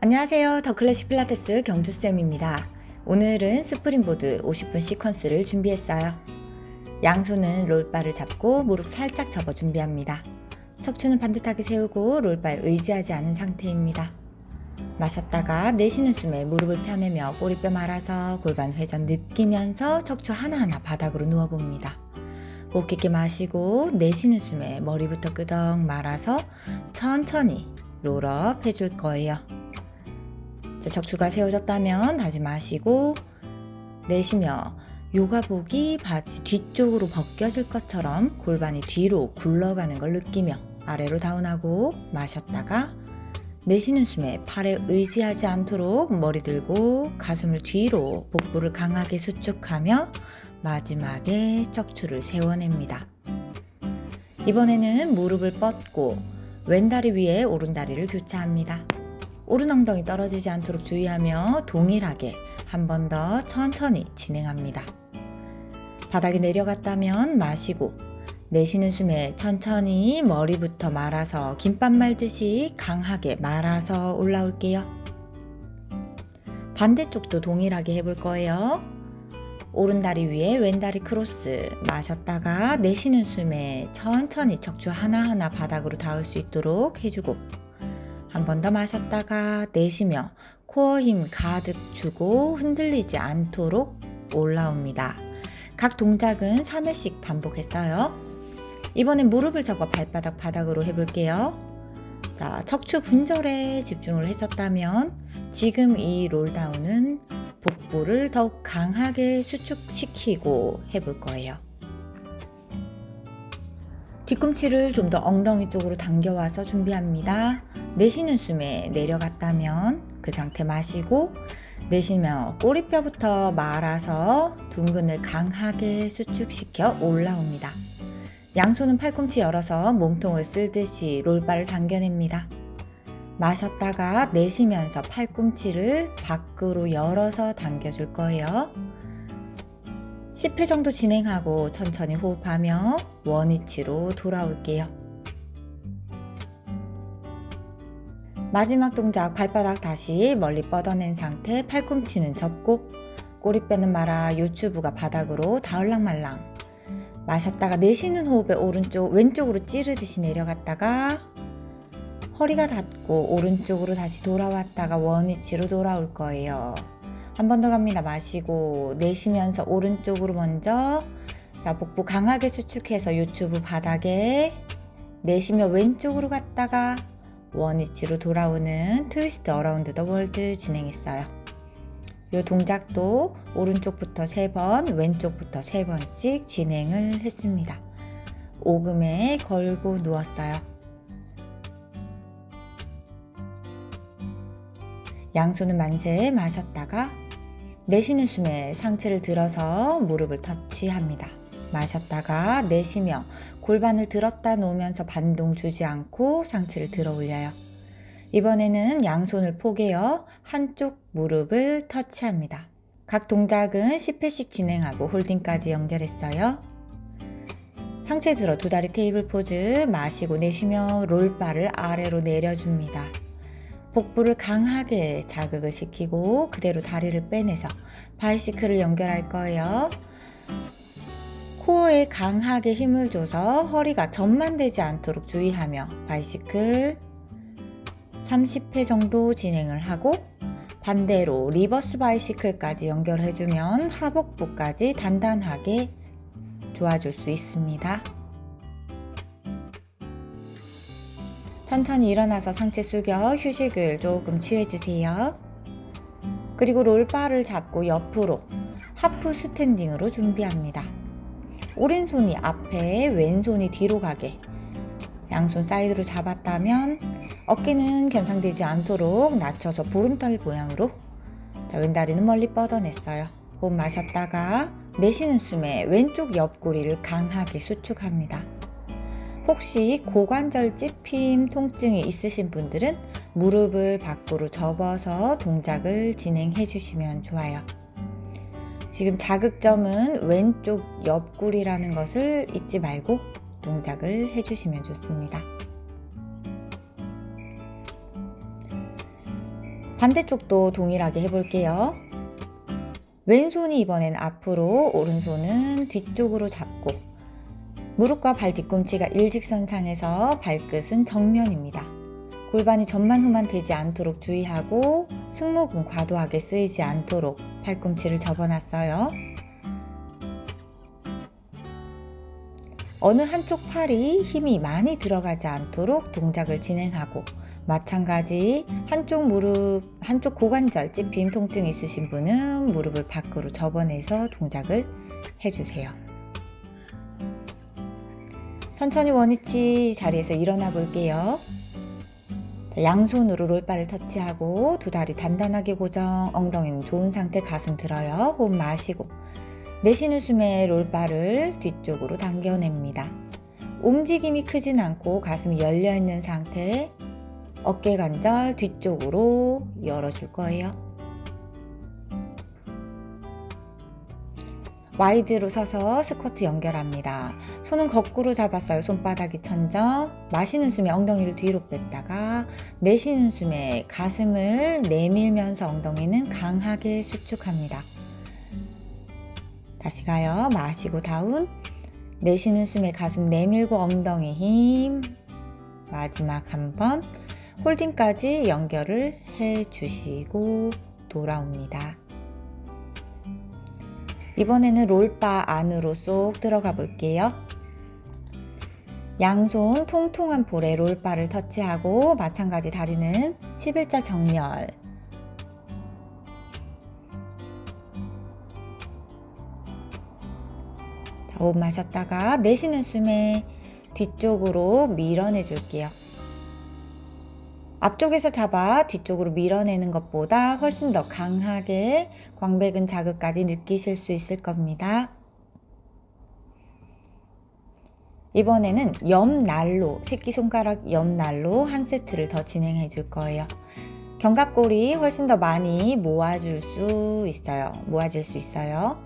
안녕하세요. 더 클래식 필라테스 경주쌤입니다. 오늘은 스프링보드 50분 시퀀스를 준비했어요. 양손은 롤바를 잡고 무릎 살짝 접어 준비합니다. 척추는 반듯하게 세우고 롤바에 의지하지 않은 상태입니다. 마셨다가 내쉬는 숨에 무릎을 펴내며 꼬리뼈 말아서 골반 회전 느끼면서 척추 하나하나 바닥으로 누워봅니다. 호흡 깊게 마시고 내쉬는 숨에 머리부터 끄덕 말아서 천천히 롤업 해줄 거예요. 자, 척추가 세워졌다면 다시 마시고 내쉬며 요가복이 바지 뒤쪽으로 벗겨질 것처럼 골반이 뒤로 굴러가는 걸 느끼며 아래로 다운하고 마셨다가 내쉬는 숨에 팔에 의지하지 않도록 머리 들고 가슴을 뒤로 복부를 강하게 수축하며 마지막에 척추를 세워냅니다. 이번에는 무릎을 뻗고 왼다리 위에 오른다리를 교차합니다. 오른 엉덩이 떨어지지 않도록 주의하며 동일하게 한 번 더 천천히 진행합니다. 바닥에 내려갔다면 마시고 내쉬는 숨에 천천히 머리부터 말아서 김밥 말듯이 강하게 말아서 올라올게요. 반대쪽도 동일하게 해볼 거예요. 오른 다리 위에 왼 다리 크로스 마셨다가 내쉬는 숨에 천천히 척추 하나하나 바닥으로 닿을 수 있도록 해주고 한 번 더 마셨다가 내쉬며 코어 힘 가득 주고 흔들리지 않도록 올라옵니다. 각 동작은 3회씩 반복했어요. 이번엔 무릎을 접어 발바닥 바닥으로 해볼게요. 자, 척추 분절에 집중을 했었다면 지금 이 롤다운은 복부를 더욱 강하게 수축시키고 해볼 거예요. 뒤꿈치를 좀 더 엉덩이 쪽으로 당겨와서 준비합니다. 내쉬는 숨에 내려갔다면 그 상태 마시고 내쉬며 꼬리뼈부터 말아서 둥근을 강하게 수축시켜 올라옵니다. 양손은 팔꿈치 열어서 몸통을 쓸듯이 롤바를 당겨냅니다. 마셨다가 내쉬면서 팔꿈치를 밖으로 열어서 당겨줄 거예요. 10회 정도 진행하고 천천히 호흡하며 원위치로 돌아올게요. 마지막 동작 발바닥 다시 멀리 뻗어낸 상태 팔꿈치는 접고 꼬리뼈는 말아 요추부가 바닥으로 닿을랑말랑 마셨다가 내쉬는 호흡에 오른쪽 왼쪽으로 찌르듯이 내려갔다가 허리가 닿고 오른쪽으로 다시 돌아왔다가 원위치로 돌아올 거예요. 한 번 더 갑니다. 마시고 내쉬면서 오른쪽으로 먼저 자 복부 강하게 수축해서 요추부 바닥에 내쉬며 왼쪽으로 갔다가 원위치로 돌아오는 트위스트 어라운드 더 월드 진행했어요. 이 동작도 오른쪽부터 3번, 왼쪽부터 3번씩 진행을 했습니다. 오금에 걸고 누웠어요. 양손은 만세 마셨다가 내쉬는 숨에 상체를 들어서 무릎을 터치합니다. 마셨다가 내쉬며 골반을 들었다 놓으면서 반동 주지 않고 상체를 들어 올려요. 이번에는 양손을 포개어 한쪽 무릎을 터치합니다. 각 동작은 10회씩 진행하고 홀딩까지 연결했어요. 상체 들어 두 다리 테이블 포즈 마시고 내쉬며 롤바를 아래로 내려줍니다. 복부를 강하게 자극을 시키고 그대로 다리를 빼내서 바이시클을 연결할 거예요. 코어에 강하게 힘을 줘서 허리가 전만되지 않도록 주의하며 바이시클 30회 정도 진행을 하고 반대로 리버스 바이시클까지 연결해주면 하복부까지 단단하게 도와줄 수 있습니다. 천천히 일어나서 상체 숙여 휴식을 조금 취해주세요. 그리고 롤바를 잡고 옆으로 하프 스탠딩으로 준비합니다. 오른손이 앞에 왼손이 뒤로 가게 양손 사이드로 잡았다면 어깨는 견상되지 않도록 낮춰서 보름달 모양으로 자, 왼다리는 멀리 뻗어냈어요. 호흡 마셨다가 내쉬는 숨에 왼쪽 옆구리를 강하게 수축합니다. 혹시 고관절 찝힘 통증이 있으신 분들은 무릎을 밖으로 접어서 동작을 진행해 주시면 좋아요. 지금 자극점은 왼쪽 옆구리라는 것을 잊지 말고 동작을 해주시면 좋습니다. 반대쪽도 동일하게 해볼게요. 왼손이 이번엔 앞으로, 오른손은 뒤쪽으로 잡고, 무릎과 발 뒤꿈치가 일직선상에서 발끝은 정면입니다. 골반이 전만 후만 되지 않도록 주의하고 승모근 과도하게 쓰이지 않도록 팔꿈치를 접어놨어요. 어느 한쪽 팔이 힘이 많이 들어가지 않도록 동작을 진행하고 마찬가지 한쪽 무릎, 한쪽 고관절 찝힘 통증 있으신 분은 무릎을 밖으로 접어내서 동작을 해주세요. 천천히 원위치 자리에서 일어나 볼게요. 자, 양손으로 롤바를 터치하고 두 다리 단단하게 고정, 엉덩이는 좋은 상태 가슴 들어요. 호흡 마시고 내쉬는 숨에 롤바를 뒤쪽으로 당겨냅니다. 움직임이 크진 않고 가슴이 열려 있는 상태 어깨 관절 뒤쪽으로 열어줄 거예요. 와이드로 서서 스쿼트 연결합니다. 손은 거꾸로 잡았어요. 손바닥이 천정. 마시는 숨에 엉덩이를 뒤로 뺐다가 내쉬는 숨에 가슴을 내밀면서 엉덩이는 강하게 수축합니다. 다시 가요. 마시고 다운. 내쉬는 숨에 가슴 내밀고 엉덩이 힘. 마지막 한 번. 홀딩까지 연결을 해 주시고 돌아옵니다. 이번에는 롤바 안으로 쏙 들어가 볼게요. 양손 통통한 볼에 롤바를 터치하고 마찬가지 다리는 11자 정렬. 자, 호흡 마셨다가 내쉬는 숨에 뒤쪽으로 밀어내 줄게요. 앞쪽에서 잡아 뒤쪽으로 밀어내는 것보다 훨씬 더 강하게 광배근 자극까지 느끼실 수 있을 겁니다. 이번에는 옆날로, 새끼손가락 옆날로 한 세트를 더 진행해 줄 거예요. 견갑골이 훨씬 더 많이 모아줄 수 있어요. 모아질 수 있어요.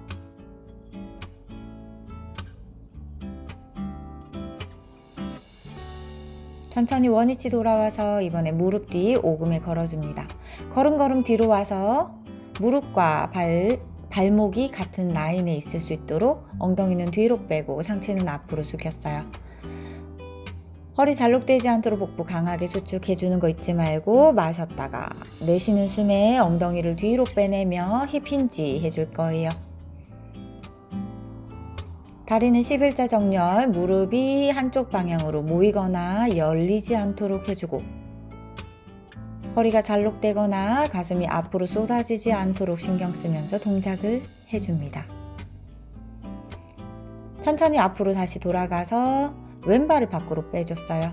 천천히 원위치 돌아와서 이번에 무릎 뒤 오금에 걸어줍니다. 걸음걸음 뒤로 와서 무릎과 발, 발목이 같은 라인에 있을 수 있도록 엉덩이는 뒤로 빼고 상체는 앞으로 숙였어요. 허리 잘록되지 않도록 복부 강하게 수축해주는 거 잊지 말고 마셨다가 내쉬는 숨에 엉덩이를 뒤로 빼내며 힙 힌지 해줄 거예요. 다리는 11자 정렬, 무릎이 한쪽 방향으로 모이거나 열리지 않도록 해주고 허리가 잘록되거나 가슴이 앞으로 쏟아지지 않도록 신경 쓰면서 동작을 해줍니다. 천천히 앞으로 다시 돌아가서 왼발을 밖으로 빼줬어요.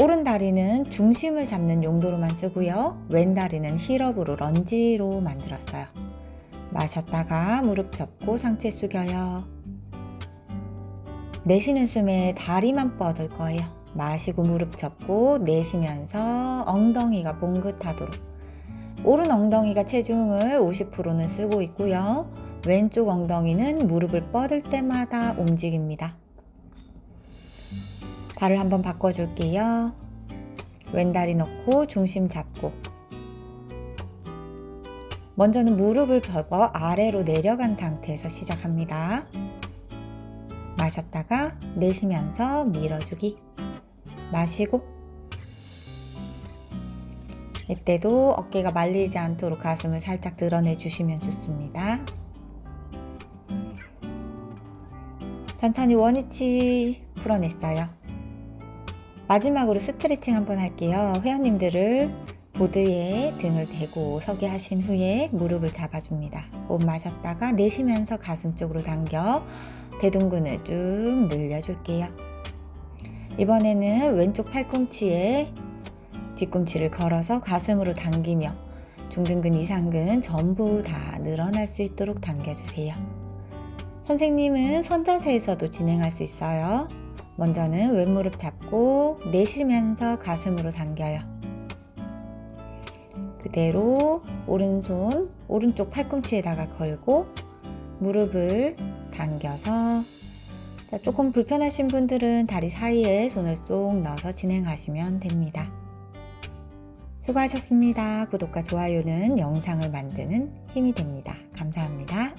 오른 다리는 중심을 잡는 용도로만 쓰고요. 왼 다리는 힐업으로 런지로 만들었어요. 마셨다가 무릎 접고 상체 숙여요. 내쉬는 숨에 다리만 뻗을 거예요. 마시고 무릎 접고 내쉬면서 엉덩이가 봉긋하도록. 오른 엉덩이가 체중을 50%는 쓰고 있고요. 왼쪽 엉덩이는 무릎을 뻗을 때마다 움직입니다. 발을 한번 바꿔줄게요. 왼다리 넣고 중심 잡고. 먼저는 무릎을 접어 아래로 내려간 상태에서 시작합니다. 마셨다가 내쉬면서 밀어주기. 마시고. 이때도 어깨가 말리지 않도록 가슴을 살짝 드러내 주시면 좋습니다. 천천히 원위치 풀어냈어요. 마지막으로 스트레칭 한번 할게요. 회원님들을 보드에 등을 대고 서게 하신 후에 무릎을 잡아줍니다. 호흡 마셨다가 내쉬면서 가슴 쪽으로 당겨 대둔근을 쭉 늘려줄게요. 이번에는 왼쪽 팔꿈치에 뒤꿈치를 걸어서 가슴으로 당기며 중둔근, 이상근 전부 다 늘어날 수 있도록 당겨주세요. 선생님은 선자세에서도 진행할 수 있어요. 먼저는 왼무릎 잡고 내쉬면서 가슴으로 당겨요. 그대로 오른손, 오른쪽 팔꿈치에다가 걸고 무릎을 당겨서 자, 조금 불편하신 분들은 다리 사이에 손을 쏙 넣어서 진행하시면 됩니다. 수고하셨습니다. 구독과 좋아요는 영상을 만드는 힘이 됩니다. 감사합니다.